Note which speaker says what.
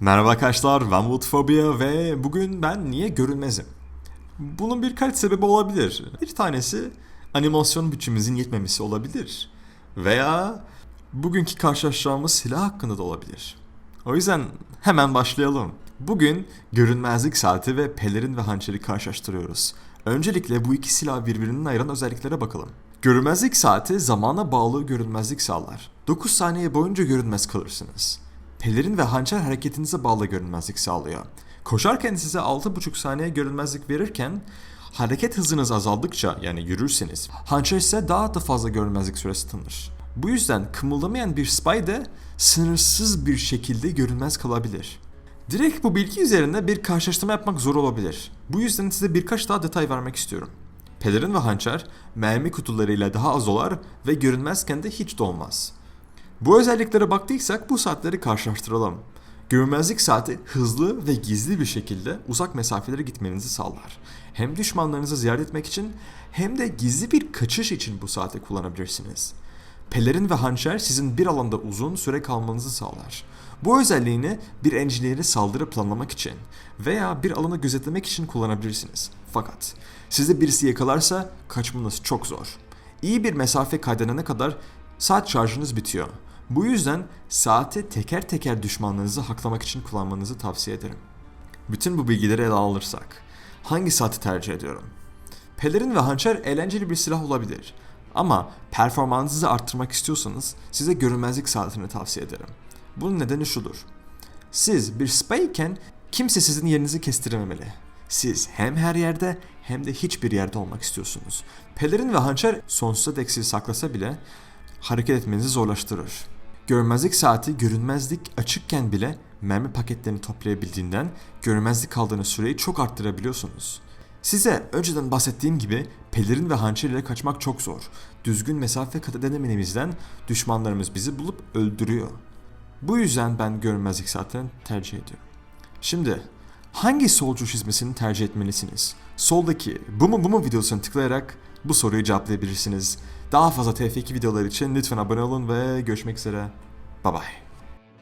Speaker 1: Merhaba arkadaşlar ben Woodphobia ve bugün ben niye görünmezim? Bunun birkaç sebebi olabilir. Bir tanesi animasyon bütçemizin yetmemesi olabilir. Veya bugünkü karşılaşacağımız silah hakkında da olabilir. O yüzden hemen başlayalım. Bugün görünmezlik saati ve pelerin ve hançeri karşılaştırıyoruz. Öncelikle bu iki silah birbirinden ayıran özelliklere bakalım. Görünmezlik saati zamana bağlı görünmezlik sağlar. 9 saniye boyunca görünmez kalırsınız. Pelerin ve hançer hareketinize bağlı görünmezlik sağlıyor. Koşarken size 6,5 saniye görünmezlik verirken hareket hızınız azaldıkça yani yürürseniz hançer ise daha da fazla görünmezlik süresi tanır. Bu yüzden kımıldamayan bir spy de sınırsız bir şekilde görünmez kalabilir. Direkt bu bilgi üzerinde bir karşılaştırma yapmak zor olabilir. Bu yüzden size birkaç daha detay vermek istiyorum. Pelerin ve hançer mermi kutularıyla daha az olar ve görünmezken de hiç dolmaz. Bu özelliklere baktıysak bu saatleri karşılaştıralım. Görünmezlik saati hızlı ve gizli bir şekilde uzak mesafelere gitmenizi sağlar. Hem düşmanlarınızı ziyaret etmek için hem de gizli bir kaçış için bu saati kullanabilirsiniz. Pelerin ve hançer sizin bir alanda uzun süre kalmanızı sağlar. Bu özelliğini bir engineer'e saldırı planlamak için veya bir alanı gözetlemek için kullanabilirsiniz. Fakat sizi birisi yakalarsa kaçmanız çok zor. İyi bir mesafe kaydedene kadar saat şarjınız bitiyor. Bu yüzden saati teker teker düşmanlarınızı haklamak için kullanmanızı tavsiye ederim. Bütün bu bilgileri ele alırsak hangi saati tercih ediyorum? Pelerin ve hançer eğlenceli bir silah olabilir. Ama performansınızı arttırmak istiyorsanız size görünmezlik saatini tavsiye ederim. Bunun nedeni şudur. Siz bir spy iken kimse sizin yerinizi kestirememeli. Siz hem her yerde hem de hiçbir yerde olmak istiyorsunuz. Pelerin ve hançer sonsuza dek sizi saklasa bile hareket etmenizi zorlaştırır. Görünmezlik saati görünmezlik açıkken bile mermi paketlerini toplayabildiğinden görünmezlik kaldığınız süreyi çok arttırabiliyorsunuz. Size önceden bahsettiğim gibi pelerin ve hançer ile kaçmak çok zor. Düzgün mesafe kat edemememizden düşmanlarımız bizi bulup öldürüyor. Bu yüzden ben görünmezlik saatini tercih ediyorum. Şimdi hangi solcu çizmesini tercih etmelisiniz? Soldaki bu mu bu mu videosunu tıklayarak bu soruyu cevaplayabilirsiniz. Daha fazla TF2 videolar için lütfen abone olun ve görüşmek üzere. Bye bye.